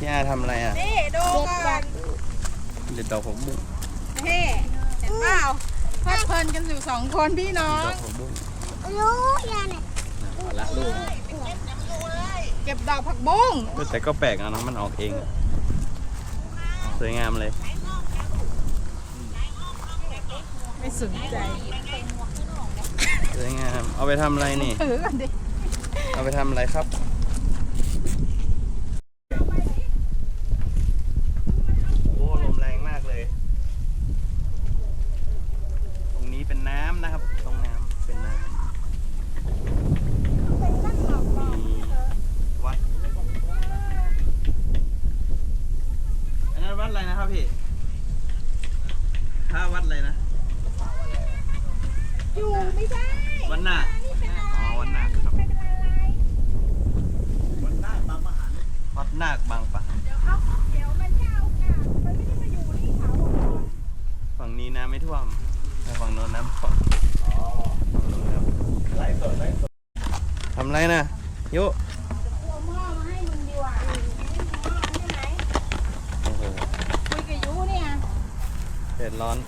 พี่อาทำอะไรอะนี่ดูก่อนเด็ดดอกผักบุ้งนี่เห็นเปล่าเพลิดเพลินกันอยู่สองคนพี่น้อดองกผักบุ้งรู้ยังไงเอาละลูกเก็บดอกผักบุ้งแต่ก็แปลกนะน้องมันออกเองอะสวยงามเลยไม่สนใจสวยงาม เอาไปทำอะไรนี่ ถือกันดิ เอาไปทำอะไรครับ โอ้ลมแรงมากเลย ตรงนี้เป็นน้ำนะครับ ตรงน้ำเป็นน้ำมีวัด อันนั้นวัดอะไรนะ ครับพี่ถ้าวัดอะไรนะ อยู่ไม่ได้วัดหน้าคอ๋อวัดหน้าคครับวัดหน้าคบางปะหันวัดหน้าคบางปะหันเดี๋ยวเอาเดี๋ยวมันจะเอากลับมันไม่ได้มาอยู่ที่เขาอะฝั่งนี้น้ำไม่ท่วมแต่ฝั่งโน้นน้ำท่วมฝั่งโน้นครับทำไรนะยุเอาหม้อมาให้มึงดีกว่าไม่หม้อใช่ไหม โอ้โห คุยกับยูเนี่ย เดือดร้อน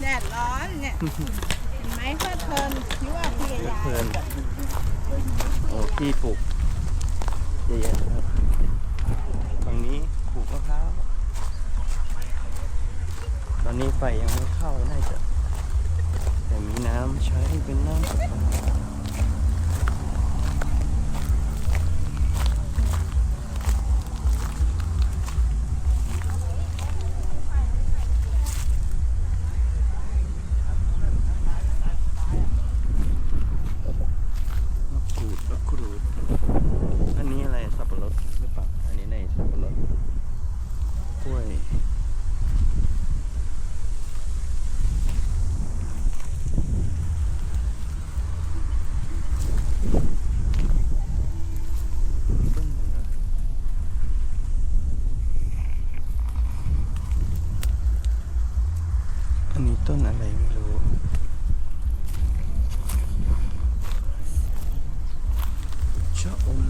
แดดร้อนเนี่ย เห็นไหมเพลิดเพลินยูว่าคุยกับยายเพลิน โอ้ที่ปลูกเยอะแยะครับฝั่งนี้ปลูกมะพร้าว ตอนนี้ไฟยังไม่เข้าน่าจะแต่มีน้ำใช้เป็นน้ำประปามะกรูดมะกรูด อันนี้อะไรสับปะรดหรือเปล่า อันนี้ในสับปะรดกล้วย ต้นอะไร อันนี้ต้นอะไรไม่รู้ ชะอม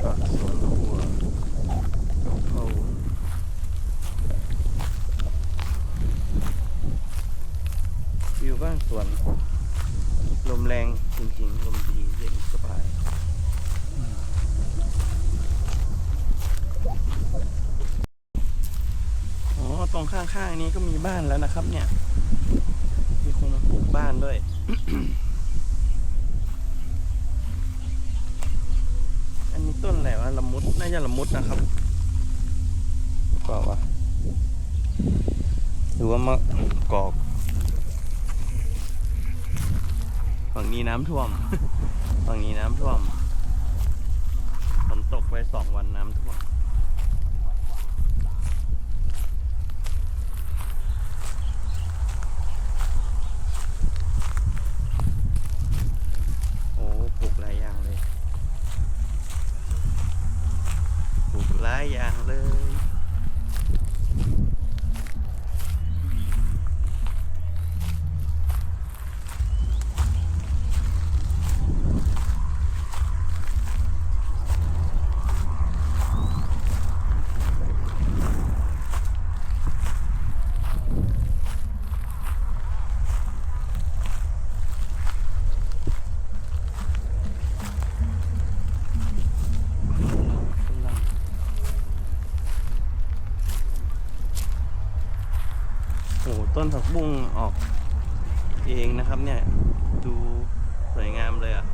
ผักสวนครัวกะเพราอยู่บ้านสวน ลมแรงจริงๆ ลมดีเย็นสบายอืมอ๋อ ต รงข้างๆนี้ก็มีบ้านแล้วนะครับ เนี่ย มีคนมาปลูกบ้านด้วยอันนี้ต้นอะไรวะละมุดน่าจะละมุดนะครับหรือเปล่าวะหรือว่ามะกอกฝั่งนี้น้ำท่วมฝั่งนี้น้ำท่วมฝนตกไปสองวันน้ำท่วม โอ้ปลูกหลายอย่างเลย ปลูกหลาย อย่างเลย หต้นผักบุ้งออกเองนะครับเนี่ย ดูสวยงามเลยอะ